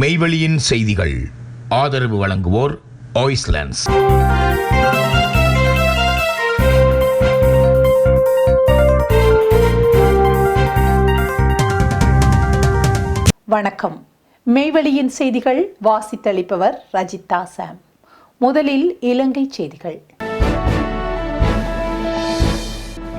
மெய்வெளியின் செய்திகள். ஆதரவு வழங்குவோர் ஆய்ஸ்லாண்ட்ஸ் வணக்கம். மெய்வெளியின் செய்திகள் வாசித்தளிப்பவர் ரஜிதா சாம் முதலில் இலங்கை செய்திகள்.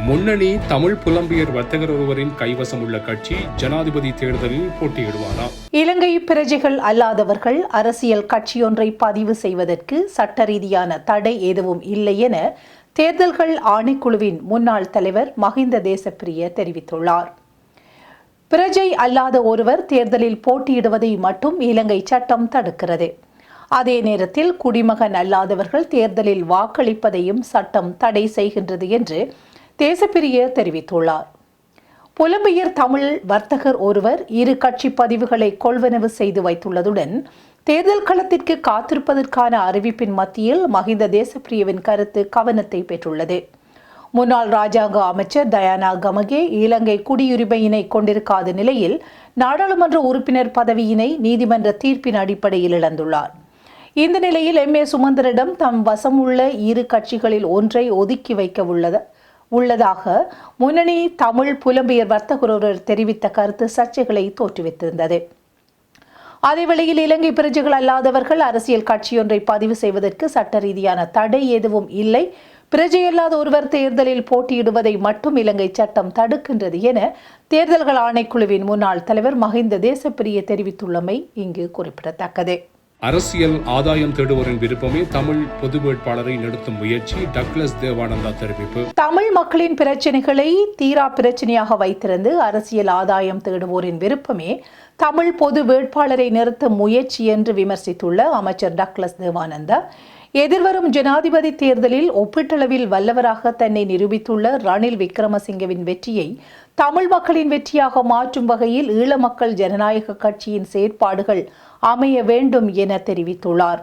முன்னணி தமிழ் புலம்பியர் வர்த்தகர் ஒருவரின் கைவசம் உள்ள கட்சி ஜனாதிபதி தேர்தலில் போட்டியிடுவாராம் இலங்கை பிரஜைகள் அல்லாதவர்கள் அரசியல் கட்சியொன்றை பதிவு செய்வதற்கு சட்ட ரீதியான தடை எதுவும் இல்லை என தேர்தல்கள் ஆணைக்குழுவின் முன்னாள் தலைவர் மஹிந்த தேசப்பிரிய தெரிவித்துள்ளார். பிரஜை அல்லாத ஒருவர் தேர்தலில் போட்டியிடுவதை மட்டும் இலங்கை சட்டம் தடுக்கிறது. அதே நேரத்தில் குடிமகன் அல்லாதவர்கள் தேர்தலில் வாக்களிப்பதையும் சட்டம் தடை செய்கின்றது என்று தேசப்பிரிய தெரிவித்துள்ளார். புலம்பெயர் தமிழ் வர்த்தகர் ஒருவர் இரு கட்சி பதிவுகளை கொள்வனவு செய்து வைத்துள்ளதுடன் தேர்தல் களத்திற்கு காத்திருப்பதற்கான அறிவிப்பின் மத்தியில் மஹிந்த தேசப்பிரியவின் கருத்து கவனத்தை பெற்றுள்ளது. முன்னாள் ராஜாங்க அமைச்சர் தயானா கமகே இலங்கை குடியுரிமையினை கொண்டிருக்காத நிலையில் நாடாளுமன்ற உறுப்பினர் பதவியினை நீதிமன்ற தீர்ப்பின் அடிப்படையில் இழந்துள்ளார். இந்த நிலையில் எம் ஏ சுமந்திரிடம் தம் வசம் உள்ள இரு கட்சிகளில் ஒன்றை ஒதுக்கி வைக்க உள்ளது உள்ளதாக முன்னணி தமிழ் புலம்பெயர் வர்த்தகர் ஒருவர் தெரிவித்த கருத்து சர்ச்சைகளை தோற்றுவித்திருந்தது. அதேவேளையில் இலங்கை பிரஜைகள் அல்லாதவர்கள் அரசியல் கட்சியொன்றை பதிவு செய்வதற்கு சட்ட ரீதியான தடை எதுவும் இல்லை. பிரஜையல்லாத ஒருவர் தேர்தலில் போட்டியிடுவதை மட்டும் இலங்கை சட்டம் தடுக்கின்றது என தேர்தல்கள் ஆணைக்குழுவின் முன்னாள் தலைவர் மஹிந்த தேசப்பிரிய தெரிவித்துள்ளமை இங்கு குறிப்பிடத்தக்கது. அரசியல் ஆதாயம் தேடுவோரின் விருப்பமே தமிழ் பொது வேட்பாளரை நிறுத்தும் முயற்சி. டக்ளஸ் தேவானந்தா தெரிவிப்பு. தமிழ் மக்களின் பிரச்சனைகளை தீரா பிரச்சனையாக வைத்திருந்து அரசியல் ஆதாயம் தேடுவோரின் விருப்பமே தமிழ் பொது வேட்பாளரை நிறுத்தும் முயற்சி என்று விமர்சித்துள்ள அமைச்சர் டக்ளஸ் தேவானந்தா. எதிர்வரும் ஜனாதிபதி தேர்தலில் ஒப்பீட்டளவில் வல்லவராக தன்னை நிரூபித்துள்ள ரணில் விக்ரமசிங்கவின் வெற்றியை தமிழ் மக்களின் வெற்றியாக மாற்றும் வகையில் ஈழ மக்கள் ஜனநாயக கட்சியின் செயற்பாடுகள் அமைய வேண்டும் என தெரிவித்துள்ளார்.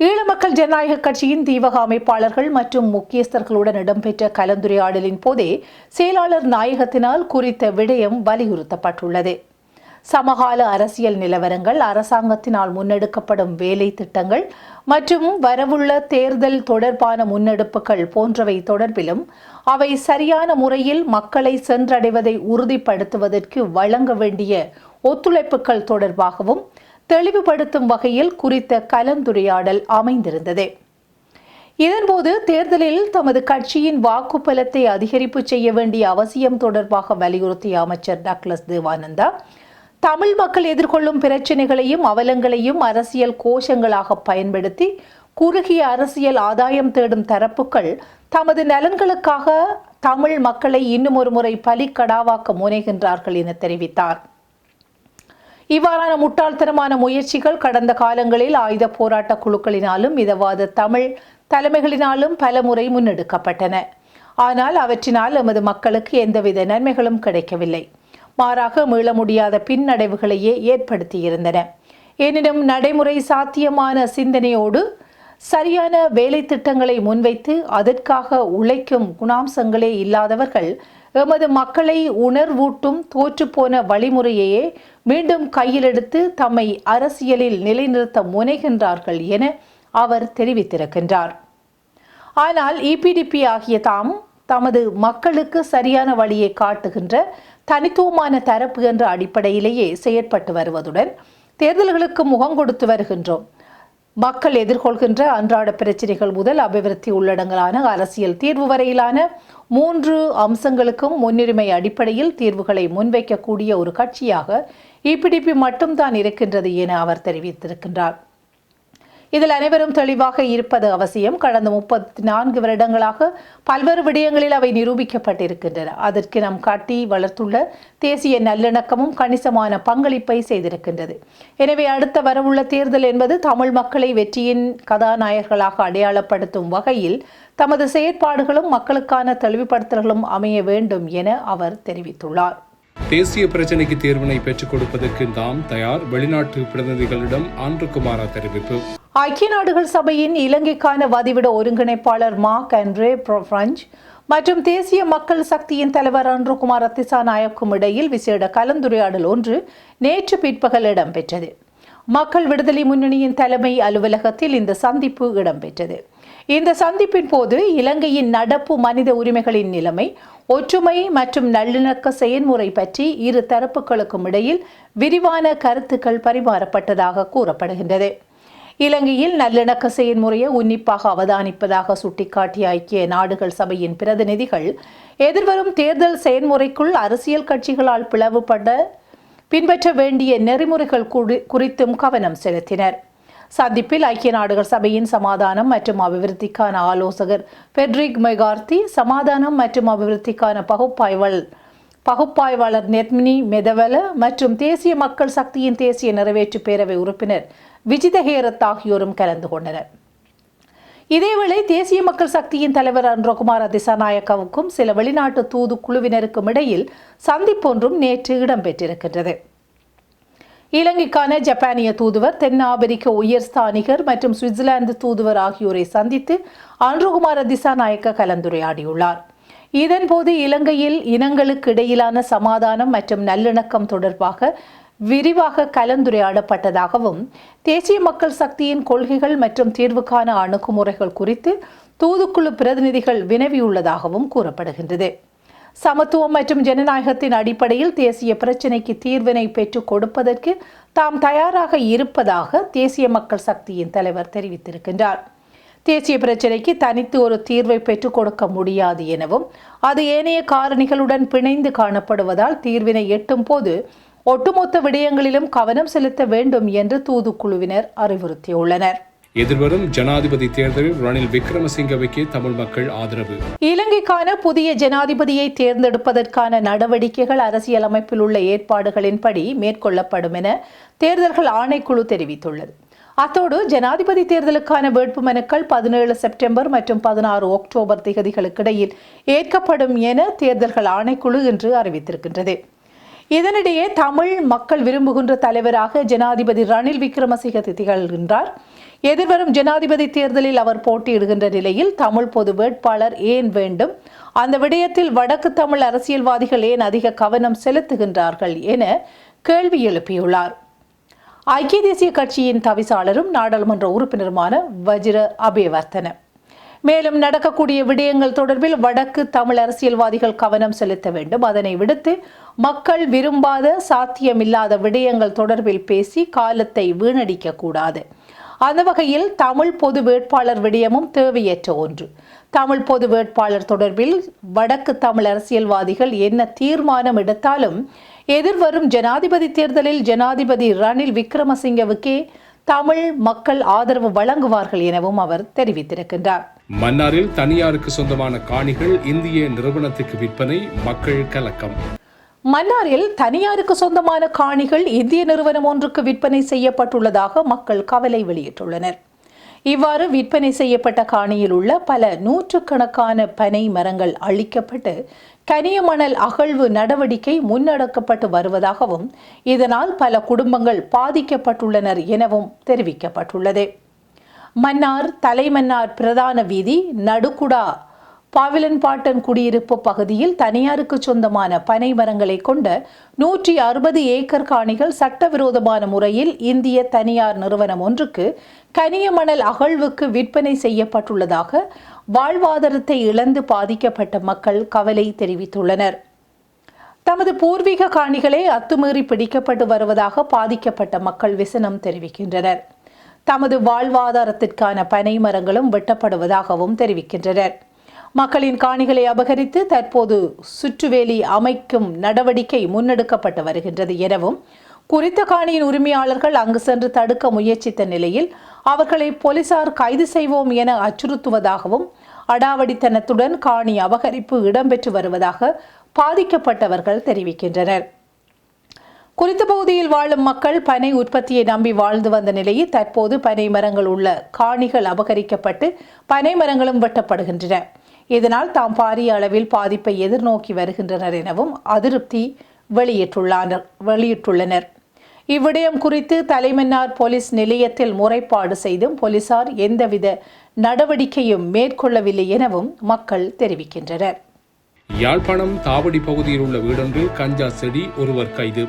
ஈழ மக்கள் ஜனநாயக கட்சியின் தீவக அமைப்பாளர்கள் மற்றும் முக்கியஸ்தர்களுடன் இடம்பெற்ற கலந்துரையாடலின் போதே செயலாளர் நாயகத்தினால் குறித்த விடயம் வலியுறுத்தப்பட்டுள்ளது. சமகால அரசியல் நிலவரங்கள் அரசாங்கத்தினால் முன்னெடுக்கப்படும் வேலை திட்டங்கள் மற்றும் வரவுள்ள தேர்தல் தொடர்பான முன்னெடுப்புகள் போன்றவை தொடர்பிலும் அவை சரியான முறையில் மக்களை சென்றடைவதை உறுதிப்படுத்துவதற்கு வழங்க வேண்டிய ஒத்துழைப்புகள் தொடர்பாகவும் தெளிவுபடுத்தும் வகையில் குறித்த கலந்துரையாடல் அமைந்திருந்தது. இதன்போது தேர்தலில் தமது கட்சியின் வாக்குப்பலத்தை அதிகரிப்பு செய்ய வேண்டிய அவசியம் தொடர்பாக வலியுறுத்திய அமைச்சர் டக்ளஸ் தேவானந்தா தமிழ் மக்கள் எதிர்கொள்ளும் பிரச்சனைகளையும் அவலங்களையும் அரசியல் கோஷங்களாக பயன்படுத்தி குறுகிய அரசியல் ஆதாயம் தேடும் தரப்புகள் தமது நலன்களுக்காக தமிழ் மக்களை இன்னும் ஒரு முறை பலிக்கடாவாக்க முனைகின்றார்கள் என தெரிவித்தார். இவ்வாறான முட்டாள்தனமான முயற்சிகள் கடந்த காலங்களில் ஆயுத போராட்ட குழுக்களினாலும் மிதவாத தமிழ் தலைமைகளினாலும் பல முறை முன்னெடுக்கப்பட்டன. ஆனால் அவற்றினால் எமது மக்களுக்கு எந்தவித நன்மைகளும் கிடைக்கவில்லை. மாறாக மீள முடியாத பின்னடைவுகளையே ஏற்படுத்தியிருந்தன. எனினும் நடைமுறை சாத்தியமான சிந்தனையோடு சரியான வேலை திட்டங்களை முன்வைத்து அதற்காக உழைக்கும் குணாம்சங்களே இல்லாதவர்கள் எமது மக்களை உணர்வூட்டும் தோற்றுப்போன வழிமுறையையே மீண்டும் கையில் எடுத்து தம்மை அரசியலில் நிலைநிறுத்த முனைகின்றார்கள் என அவர் தெரிவித்திருக்கின்றார். ஆனால் இபிடிபி ஆகிய தாம் தமது மக்களுக்கு சரியான வழியை காட்டுகின்ற தனித்துவமான தரப்பு என்ற அடிப்படையிலேயே செயற்பட்டு வருவதுடன் தேர்தல்களுக்கு முகம் கொடுத்து வருகின்றோம். மக்கள் எதிர்கொள்கின்ற அன்றாட பிரச்சனைகள் முதல் அபிவிருத்தி உள்ளடங்கலான அரசியல் தீர்வு வரையிலான மூன்று அம்சங்களுக்கும் முன்னுரிமை அடிப்படையில் தீர்வுகளை முன்வைக்கக்கூடிய ஒரு கட்சியாக இபிடிபி மட்டும்தான் இருக்கின்றது என அவர் தெரிவித்திருக்கின்றார். இதில் அனைவரும் தெளிவாக இருப்பது அவசியம். கடந்த முப்பத்தி நான்கு வருடங்களாக பல்வேறு விடயங்களில் அவை நிரூபிக்கப்பட்டிருக்கின்றன. அதற்கு நாம் காட்டி வளர்த்துள்ள தேசிய நல்லிணக்கமும் கணிசமான பங்களிப்பை செய்திருக்கின்றது. எனவே அடுத்த வரவுள்ள தேர்தல் என்பது தமிழ் மக்களை வெற்றியின் கதாநாயகர்களாக அடையாளப்படுத்தும் வகையில் தமது செயற்பாடுகளும் மக்களுக்கான தெளிவுபடுத்தல்களும் அமைய வேண்டும் என அவர் தெரிவித்துள்ளார். தேசிய பிரச்சினைக்கு தீர்வினை பெற்றுக் கொடுப்பதற்கு தாம் தயார். வெளிநாட்டு பிரதிநிதிகளிடம் ஆண்ட்ருகுமாரா தெரிவிப்பு. ஐக்கிய நாடுகள் சபையின் இலங்கைக்கான வதிவிட ஒருங்கிணைப்பாளர் மார்க் அண்ட்ரே பிரான்ச் மற்றும் தேசிய மக்கள் சக்தியின் தலைவர் அன்றுகுமார் திசாநாயக்கும் இடையில் விசேட கலந்துரையாடல் ஒன்று நேற்று பிற்பகல் இடம்பெற்றது. மக்கள் விடுதலை முன்னணியின் தலைமை அலுவலகத்தில் இந்த சந்திப்பு இடம்பெற்றது. இந்த சந்திப்பின் போது இலங்கையின் நடப்பு மனித உரிமைகளின் நிலைமை ஒற்றுமை மற்றும் நல்லிணக்க செயல்முறை பற்றி இரு தரப்புகளுக்கும் இடையில் விரிவான கருத்துக்கள் பரிமாறப்பட்டதாக கூறப்படுகின்றது. இலங்கையில் நல்லிணக்க செயல்முறையை உன்னிப்பாக அவதானிப்பதாக சுட்டிக்காட்டிய ஐக்கிய நாடுகள் சபையின் பிரதிநிதிகள் எதிர்வரும் தேர்தல் செயல்முறைக்குள் அரசியல் கட்சிகளால் பிளவுபட பின்பற்ற வேண்டிய நெறிமுறைகள் குறித்தும் கவனம் செலுத்தினர். சந்திப்பில் ஐக்கிய நாடுகள் சபையின் சமாதானம் மற்றும் அபிவிருத்திக்கான ஆலோசகர் பெட்ரிக் மெகார்த்தி சமாதானம் மற்றும் அபிவிருத்திக்கான பகுப்பாய்வல் பகுப்பாய்வாளர் நெத்மினி மெதவல மற்றும் தேசிய மக்கள் சக்தியின் தேசிய நிறைவேற்று பேரவை உறுப்பினர் விஜித ஹேரத் ஆகியோரும் கலந்து கொண்டனர். இதேவேளை தேசிய மக்கள் சக்தியின் தலைவர் அன்றகுமார திசாநாயக்கவுக்கும் சில வெளிநாட்டு தூது குழுவினருக்கும் இடையில் சந்திப்பொன்றும் நேற்று இடம்பெற்றிருக்கின்றது. இலங்கைக்கான ஜப்பானிய தூதுவர் தென் ஆப்பிரிக்க உயர்ஸ்தானிகர் மற்றும் சுவிட்சர்லாந்து தூதுவர் ஆகியோரை சந்தித்து அன்றுகுமார திசாநாயக்க கலந்துரையாடியுள்ளார். இதன்போது இலங்கையில் இனங்களுக்கு இடையிலான சமாதானம் மற்றும் நல்லிணக்கம் தொடர்பாக விரிவாக கலந்துரையாடப்பட்டதாகவும் தேசிய மக்கள் சக்தியின் கொள்கைகள் மற்றும் தீர்வுக்கான அணுகுமுறைகள் குறித்து தூதுக்குழு பிரதிநிதிகள் வினவியுள்ளதாகவும் கூறப்படுகின்றது. சமத்துவம் மற்றும் ஜனநாயகத்தின் அடிப்படையில் தேசிய பிரச்சினைக்கு தீர்வினை பெற்றுக் கொடுப்பதற்கு தாம் தயாராக இருப்பதாக தேசிய மக்கள் சக்தியின் தலைவர் தெரிவித்திருக்கின்றார். தேசிய பிரச்சினைக்கு தனித்து ஒரு தீர்வை பெற்றுக் கொடுக்க முடியாது எனவும் அது ஏனைய காரணிகளுடன் பிணைந்து காணப்படுவதால் தீர்வினை எட்டும் போது ஒட்டுமொத்த விடயங்களிலும் கவனம் செலுத்த வேண்டும் என்று தூதுக்குழுவினர் அறிவுறுத்தியுள்ளனர். எதிர்வரும் ஜனாதிபதி தேர்தலில் ரணில் விக்ரமசிங்கவுக்கு தமிழ் மக்கள் ஆதரவு. இலங்கைக்கான புதிய ஜனாதிபதியை தேர்ந்தெடுப்பதற்கான நடவடிக்கைகள் அரசியலமைப்பில் உள்ள ஏற்பாடுகளின்படி மேற்கொள்ளப்படும் என தேர்தல்கள் ஆணைக்குழு தெரிவித்துள்ளது. அத்தோடு ஜனாதிபதி தேர்தலுக்கான வேட்புமனுக்கள் பதினேழு செப்டம்பர் மற்றும் பதினாறு அக்டோபர் திகதிகளுக்கிடையில் ஏற்கப்படும் என தேர்தல்கள் ஆணைக்குழு இன்று அறிவித்திருக்கின்றது. இதனிடையே தமிழ் மக்கள் விரும்புகின்ற தலைவராக ஜனாதிபதி ரணில் விக்ரமசிங்க திகழ்கின்றார். எதிர்வரும் ஜனாதிபதி தேர்தலில் அவர் போட்டியிடுகின்ற நிலையில் தமிழ் பொது வேட்பாளர் ஏன் வேண்டும்? அந்த விடயத்தில் வடக்கு தமிழ் அரசியல்வாதிகள் ஏன் அதிக கவனம் செலுத்துகின்றார்கள் என கேள்வி எழுப்பியுள்ளார். ஐக்கிய தேசிய கட்சியின் தவிசாளரும் நாடாளுமன்ற உறுப்பினருமான வஜிர அபேவர்த்தன. மேலும் நடக்கக்கூடிய விடயங்கள் தொடர்பில் வடக்கு தமிழ் அரசியல்வாதிகள் கவனம் செலுத்த வேண்டும். அதனை விடுத்து மக்கள் விரும்பாத சாத்தியமில்லாத விடயங்கள் தொடர்பில் பேசி காலத்தை வீணடிக்க கூடாது. அந்த வகையில் தமிழ் பொது வேட்பாளர் விடயமும் தேவையற்ற ஒன்று. தமிழ் பொது வேட்பாளர் தொடர்பில் வடக்கு தமிழ் அரசியல்வாதிகள் என்ன தீர்மானம் எடுத்தாலும் எதிர்வரும் ஜனாதிபதி தேர்தலில் ஜனாதிபதி ரணில் விக்ரமசிங்கவுக்கே தமிழ் மக்கள் ஆதரவு வழங்குவார்கள் எனவும் அவர் தெரிவித்திருக்கின்றார். மன்னாரில் தனியாருக்கு சொந்தமான காணிகள் இந்திய நிறுவனத்துக்கு விற்பனை மக்கள் கலக்கம். மன்னாரில் தனியாருக்கு சொந்தமான காணிகள் இந்திய நிறுவனம் ஒன்றுக்கு விற்பனை செய்யப்பட்டுள்ளதாக மக்கள் கவலை வெளியிட்டுள்ளனர். இவ்வாறு விற்பனை செய்யப்பட்ட காணியில் உள்ள பல நூற்றுக்கணக்கான பனை மரங்கள் அழிக்கப்பட்டு கனியமணல் அகழ்வு நடவடிக்கை முன்னெடுக்கப்பட்டு வருவதாகவும் இதனால் பல குடும்பங்கள் பாதிக்கப்பட்டுள்ளனர் எனவும் தெரிவிக்கப்பட்டுள்ளது. மன்னார் தலைமன்னார் பிரதான வீதி நடுக்குடா பாவிலன்பாட்டன் குடியிருப்பு பகுதியில் தனியாருக்கு சொந்தமான பனை மரங்களை கொண்ட நூற்றி அறுபது ஏக்கர் காணிகள் சட்டவிரோதமான முறையில் இந்திய தனியார் நிறுவனம் ஒன்றுக்கு கனியமணல் அகழ்வுக்கு விற்பனை செய்யப்பட்டுள்ளதாக வாழ்வாதாரத்தை இழந்து பாதிக்கப்பட்ட மக்கள் கவலை தெரிவித்துள்ளனர். தமது பூர்வீக காணிகளே அத்துமீறி பிடிக்கப்பட்டு வருவதாக பாதிக்கப்பட்ட மக்கள் விசனம் தெரிவிக்கின்றனர். தமது வாழ்வாதாரத்திற்கான பனை மரங்களும் வெட்டப்படுவதாகவும் தெரிவிக்கின்றனர். மக்களின் காணிகளை அபகரித்து தற்போது சுற்றுவேலி அமைக்கும் நடவடிக்கை முன்னெடுக்கப்பட்டு வருகின்றது எனவும் குறித்த காணியின் உரிமையாளர்கள் அங்கு சென்று தடுக்க முயற்சித்த நிலையில் அவர்களை போலீசார் கைது செய்வோம் என அச்சுறுத்துவதாகவும் அடாவடித்தனத்துடன் காணி அபகரிப்பு இடம்பெற்று வருவதாக பாதிக்கப்பட்டவர்கள் தெரிவிக்கின்றனர். குறித்த பகுதியில் வாழும் மக்கள் பனை உற்பத்தியை நம்பி வாழ்ந்து வந்த நிலையில் தற்போது பனை மரங்கள் உள்ள காணிகள் அபகரிக்கப்பட்டு பனை மரங்களும் வெட்டப்படுகின்றன. இதனால் தாம் பாரிய அளவில் பாதிப்பை எதிர்நோக்கி வருகின்றனர் எனவும் அதிருப்தி வெளியிட்டுள்ளனர் வெளியிட்டுள்ளனர். இவ்விடயம் குறித்து தலைமன்னார் போலீஸ் நிலையத்தில் முறைப்பாடு செய்தும் போலீசார் எந்தவித நடவடிக்கையும் மேற்கொள்ளவில்லை எனவும் மக்கள் தெரிவிக்கின்றனர். யாழ்ப்பாணம் தாவடி பகுதியில் உள்ள வீடொன்றில் கஞ்சா செடி ஒருவர் கைது.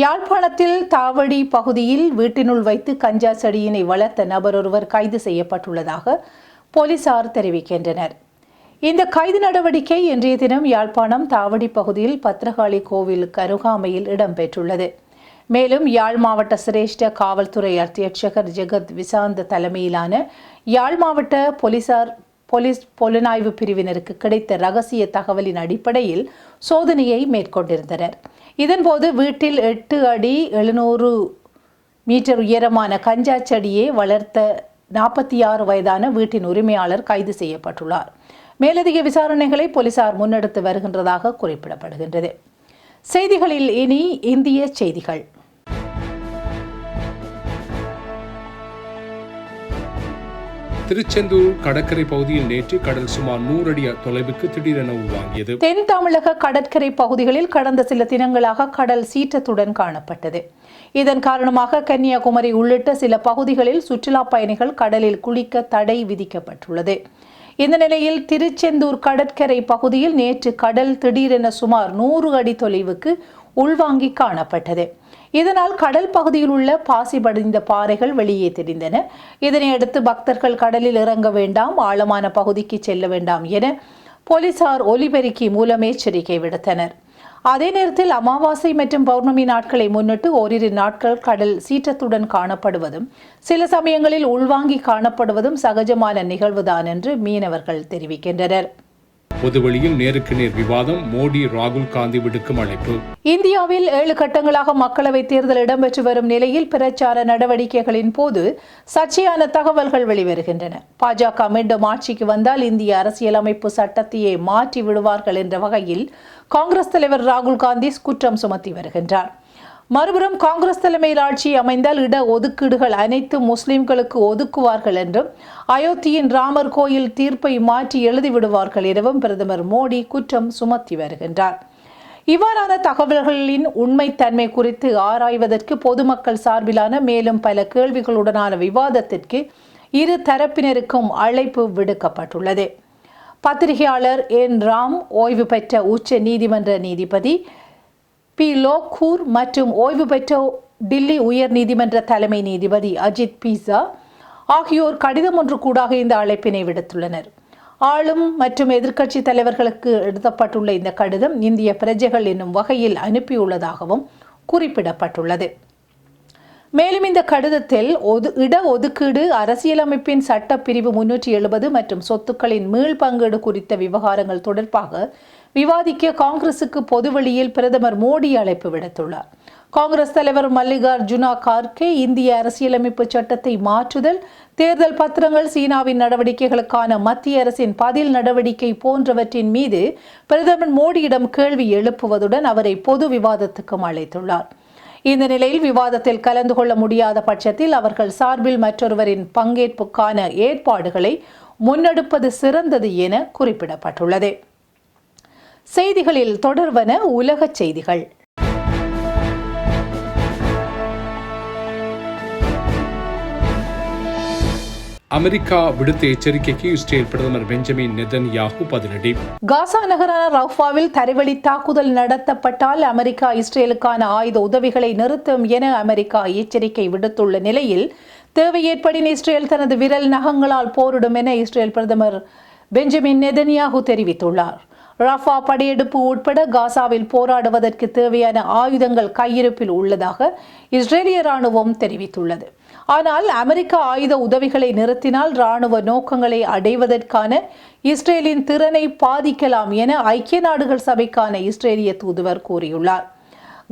யாழ்ப்பாணத்தில் தாவடி பகுதியில் வீட்டினுள் வைத்து கஞ்சா செடியினை வளர்த்த நபர் ஒருவர் கைது செய்யப்பட்டுள்ளதாக போலீசார் தெரிவிக்கின்றனர். இந்த கைது நடவடிக்கை இன்றைய தினம் யாழ்ப்பாணம் தாவடி பகுதியில் பத்ரகாளி கோவிலுக்கு அருகாமையில் இடம்பெற்றுள்ளது. மேலும் யாழ் மாவட்ட சிரேஷ்ட காவல்துறை அத்தியட்சகர் ஜெகத் விசாந்த தலைமையிலான யாழ் மாவட்ட போலீசார் போலீஸ் புலனாய்வு பிரிவினருக்கு கிடைத்த ரகசிய தகவலின் அடிப்படையில் சோதனையை மேற்கொண்டிருந்தனர். இதன்போது வீட்டில் எட்டு அடி எழுநூறு மீட்டர் உயரமான கஞ்சா செடியை வளர்த்த நாற்பத்தி ஆறு வயதான வீட்டின் உரிமையாளர் கைது செய்யப்பட்டுள்ளார். மேலதிக விசாரணைகளை போலீசார் முன்னெடுத்து வருகின்றதாக குறிப்பிடப்படுகின்றது. செய்திகளில் இனி இந்திய செய்திகள். திருச்செந்தூர் கடற்கரை பகுதியில் நேற்று கடல் சுமார் நூறு அடி தொலைவுக்கு திடீரென உள்வாங்கியது தென் தமிழக கடற்கரை பகுதிகளில் கடந்த சில தினங்களாக கடல் சீற்றத்துடன் காணப்பட்டது. இதன் காரணமாக கன்னியாகுமரி உள்ளிட்ட சில பகுதிகளில் சுற்றுலா பயணிகள் கடலில் குளிக்க தடை விதிக்கப்பட்டுள்ளது. இந்த நிலையில் திருச்செந்தூர் கடற்கரை பகுதியில் நேற்று கடல் திடீரென சுமார் நூறு அடி தொலைவுக்கு உள்வாங்கி காணப்பட்டது. இதனால் கடல் பகுதியில் உள்ள பாசி படிந்த பாறைகள் வெளியே தெரிந்தன. இதனையடுத்து பக்தர்கள் கடலில் இறங்க வேண்டாம் ஆழமான பகுதிக்கு செல்ல வேண்டாம் என போலீசார் ஒலிபெருக்கி மூலம் எச்சரிக்கை விடுத்தனர். அதே நேரத்தில் அமாவாசை மற்றும் பௌர்ணமி நாட்களை முன்னிட்டு ஓரிரு நாட்கள் கடல் சீற்றத்துடன் காணப்படுவதும் சில சமயங்களில் உள்வாங்கி காணப்படுவதும் சகஜமான நிகழ்வுதான் என்று மீனவர்கள் தெரிவிக்கின்றனர். பொதுவெளியில் நேருக்கு நேர் விவாதம் மோடி ராகுல் காந்தி விடுக்கும் அழைப்பு. இந்தியாவில் ஏழு கட்டங்களாக மக்களவைத் தேர்தல் இடம்பெற்று வரும் நிலையில் பிரச்சார நடவடிக்கைகளின் போது சர்ச்சையான தகவல்கள் வெளிவருகின்றன. பாஜக மீண்டும் ஆட்சிக்கு வந்தால் இந்திய அரசியலமைப்பு சட்டத்தையே மாற்றி விடுவார்கள் என்ற வகையில் காங்கிரஸ் தலைவர் ராகுல் காந்தி குற்றம் சுமத்தி வருகின்றார். மறுபுறம் காங்கிரஸ் தலைமையில் ஆட்சி அமைந்தால் இட ஒதுக்கீடுகள் அனைத்து முஸ்லிம்களுக்கு ஒதுக்குவார்கள் என்றும் அயோத்தியின் ராமர் கோயில் தீர்ப்பை மாற்றி எழுதிவிடுவார்கள் எனவும் பிரதமர் மோடி குற்றம் சுமத்தி வருகின்றார். இவ்வாறான தகவல்களின் உண்மைத்தன்மை குறித்து ஆராய்வதற்கு பொதுமக்கள் சார்பிலான மேலும் பல கேள்விகளுடனான விவாதத்திற்கு இரு தரப்பினருக்கும் அழைப்பு விடுக்கப்பட்டுள்ளது. பத்திரிகையாளர் என் ராம் ஓய்வு பெற்ற உச்ச நீதிமன்ற நீதிபதி பி லோக்கூர் மற்றும் ஓய்வு பெற்ற டில்லி உயர் நீதிமன்ற தலைமை நீதிபதி அஜித் பீசா ஆகியோர் கடிதம் ஒன்று கூடாக இந்த அழைப்பினை விடுத்துள்ளனர். ஆளும் மற்றும் எதிர்க்கட்சி தலைவர்களுக்கு எழுதப்பட்டுள்ள இந்த கடிதம் இந்திய பிரஜைகள் என்னும் வகையில் அனுப்பியுள்ளதாகவும் குறிப்பிடப்பட்டுள்ளது. மேலும் இந்த கடிதத்தில் ஒது இட ஒதுக்கீடு அரசியலமைப்பின் சட்டப்பிரிவு முன்னூற்றி எழுபது மற்றும் சொத்துக்களின் மீள் பங்கீடு குறித்த விவகாரங்கள் தொடர்பாக விவாதிக்க காங்கிரசுக்கு பொதுவெளியில் பிரதமர் மோடி அழைப்பு விடுத்துள்ளார். காங்கிரஸ் தலைவர் மல்லிகார்ஜுனா கார்கே இந்திய அரசியலமைப்பு சட்டத்தை மாற்றுதல் தேர்தல் பத்திரங்கள் சீனாவின் நடவடிக்கைகளுக்கான மத்திய அரசின் பதில் நடவடிக்கை போன்றவற்றின் மீது பிரதமர் மோடியிடம் கேள்வி எழுப்புவதுடன் அவரை பொது விவாதத்துக்கும் அழைத்துள்ளார். இந்த நிலையில் விவாதத்தில் கலந்து கொள்ள முடியாத பட்சத்தில் அவர்கள் சார்பில் மற்றொருவரின் பங்கேற்புக்கான ஏற்பாடுகளை முன்னெடுப்பது சிறந்தது என குறிப்பிடப்பட்டுள்ளது. செய்திகளில் தொடர்வன உலகச் செய்திகள். அமெரிக்கா விடுத்த எச்சரிக்கைக்கு இஸ்ரேல் பிரதமர் பெஞ்சமின் நெதன் யாகு பதிலடி. காசா நகரான ரஃபாவில் தரைவழி தாக்குதல் நடத்தப்பட்டால் அமெரிக்கா இஸ்ரேலுக்கான ஆயுத உதவிகளை நிறுத்தும் என அமெரிக்கா எச்சரிக்கை விடுத்துள்ள நிலையில் தேவை ஏற்படின் இஸ்ரேல் தனது விரல் நகங்களால் போரிடும் என இஸ்ரேல் பிரதமர் பெஞ்சமின் நெதன்யாகு தெரிவித்துள்ளார். ரஃபா படையெடுப்பு உட்பட காசாவில் போராடுவதற்கு தேவையான ஆயுதங்கள் கையிருப்பில் உள்ளதாக இஸ்ரேலிய ராணுவம் தெரிவித்துள்ளது. ஆனால் அமெரிக்க ஆயுத உதவிகளை நிறுத்தினால் ராணுவ நோக்கங்களை அடைவதற்கான இஸ்ரேலின் திறனை பாதிக்கலாம் என ஐக்கிய நாடுகள் சபைக்கான இஸ்ரேலிய தூதுவர் கூறியுள்ளார்.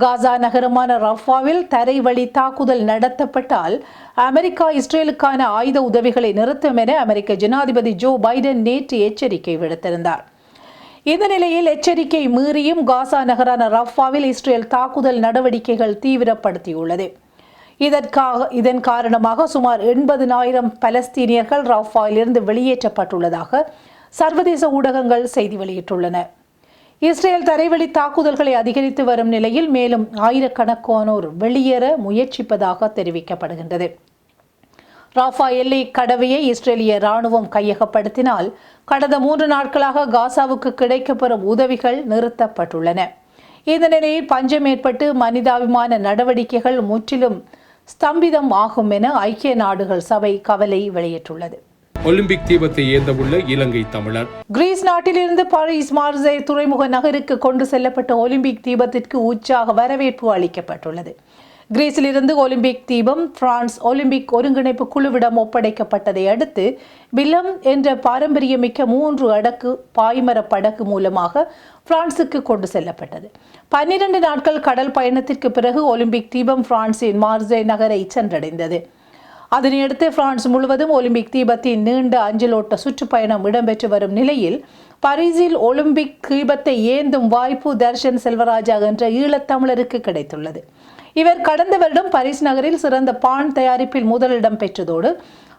காசா நகரமான ரஃபாவில் தரை வழி தாக்குதல் நடத்தப்பட்டால் அமெரிக்கா இஸ்ரேலுக்கான ஆயுத உதவிகளை நிறுத்தும் என அமெரிக்க ஜனாதிபதி ஜோ பைடன் நேற்று எச்சரிக்கை விடுத்திருந்தார். இந்த நிலையில் எச்சரிக்கை மீறியும் காசா நகரான ரஃபாவில் இஸ்ரேல் தாக்குதல் நடவடிக்கைகள் தீவிரப்படுத்தியுள்ளது. இதற்காக இதன் காரணமாக சுமார் எண்பதினாயிரம் பலஸ்தீனியர்கள் ரஃபாயிலிருந்து வெளியேற்றப்பட்டுள்ளதாக சர்வதேச ஊடகங்கள் செய்தி வெளியிட்டுள்ளன. இஸ்ரேல் தரைவழி தாக்குதல்களை அதிகரித்து வரும் நிலையில் மேலும் ஆயிரக்கணக்கானோர் வெளியேற முயற்சிப்பதாக தெரிவிக்கப்படுகின்றது. ராஃபா எல்லை கடவையை இஸ்ரேலிய ராணுவம் கையகப்படுத்தினால் கடந்த மூன்று நாட்களாக காசாவுக்கு கிடைக்கப்பெறும் உதவிகள் நிறுத்தப்பட்டுள்ளன. இந்த நிலையில் பஞ்சம் ஏற்பட்டு மனிதாபிமான நடவடிக்கைகள் முற்றிலும் ஸ்தம்பிதம் ஆகும் என ஐக்கிய நாடுகள் சபை கவலை வெளியிட்டுள்ளது. ஒலிம்பிக் தீபத்தை ஏந்தவுள்ள இலங்கை தமிழர். கிரீஸ் நாட்டிலிருந்து பாரிஸ் மார்சே துறைமுக நகருக்கு கொண்டு செல்லப்பட்ட ஒலிம்பிக் தீபத்திற்கு உற்சாக வரவேற்பு அளிக்கப்பட்டுள்ளது. கிரீஸிலிருந்து ஒலிம்பிக் தீபம் பிரான்ஸ் ஒலிம்பிக் ஒருங்கிணைப்பு குழுவிடம் ஒப்படைக்கப்பட்டதை அடுத்து வில்லம் என்ற பாரம்பரியமிக்க மூன்று அடக்கு பாய்மர படகு மூலமாக பிரான்சுக்கு கொண்டு செல்லப்பட்டது. பன்னிரண்டு நாட்கள் கடல் பயணத்திற்கு பிறகு ஒலிம்பிக் தீபம் பிரான்சின் மார்சே நகரை சென்றடைந்தது. அதனையடுத்து பிரான்ஸ் முழுவதும் ஒலிம்பிக் தீபத்தின் நீண்ட அஞ்சலோட்ட சுற்றுப்பயணம் இடம்பெற்று வரும் நிலையில் பாரிஸில் ஒலிம்பிக் தீபத்தை ஏந்தும் வாய்ப்பு தர்ஷன் செல்வராஜா என்ற ஈழத்தமிழருக்கு கிடைத்துள்ளது. இவர் கடந்த வருடம் பரிஸ் நகரில் சிறந்த பான் தயாரிப்பில் முதலிடம் பெற்றதோடு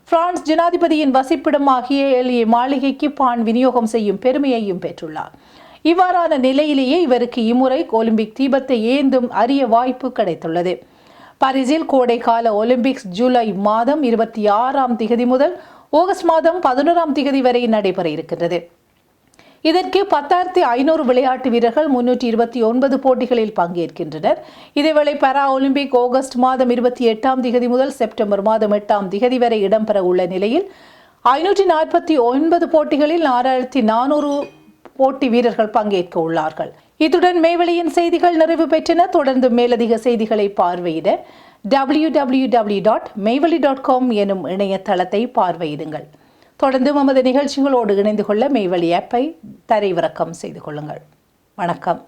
பிரான்ஸ் ஜனாதிபதியின் வசிப்பிடமாகிய எளிய மாளிகைக்கு பான் விநியோகம் செய்யும் பெருமையையும் பெற்றுள்ளார். இவ்வாறான நிலையிலேயே இவருக்கு இம்முறை ஒலிம்பிக் தீபத்தை ஏந்தும் அரிய வாய்ப்பு கிடைத்துள்ளது. பாரிஸில் கோடைக்கால ஒலிம்பிக்ஸ் ஜூலை மாதம் இருபத்தி ஆறாம் திகதி முதல் ஆகஸ்ட் மாதம் பதினோராம் திகதி வரை நடைபெற இருக்கின்றது. இதற்கு பத்தாயிரத்தி ஐநூறு விளையாட்டு வீரர்கள் முன்னூற்றி இருபத்தி ஒன்பது போட்டிகளில் பங்கேற்கின்றனர். இதேவேளை பாரா ஒலிம்பிக் ஆகஸ்ட் மாதம் இருபத்தி எட்டாம் திகதி முதல் செப்டம்பர் மாதம் எட்டாம் திகதி வரை இடம்பெற உள்ள நிலையில் ஐநூற்றி நாற்பத்தி ஒன்பது போட்டிகளில் ஆறாயிரத்தி நானூறு போட்டி வீரர்கள் பங்கேற்க உள்ளார்கள். இத்துடன் மேவெளியின் செய்திகள் நிறைவு பெற்றன. தொடர்ந்து மேலதிக செய்திகளை பார்வையிட W W W dot Meiveli dot com எனும் இணையதளத்தை பார்வையிடுங்கள். தொடர்ந்து நமது நிகழ்ச்சிகளோடு இணைந்து கொள்ள மெய்வழி ஆப்பை தரைவிறக்கம் செய்து கொள்ளுங்கள். வணக்கம்.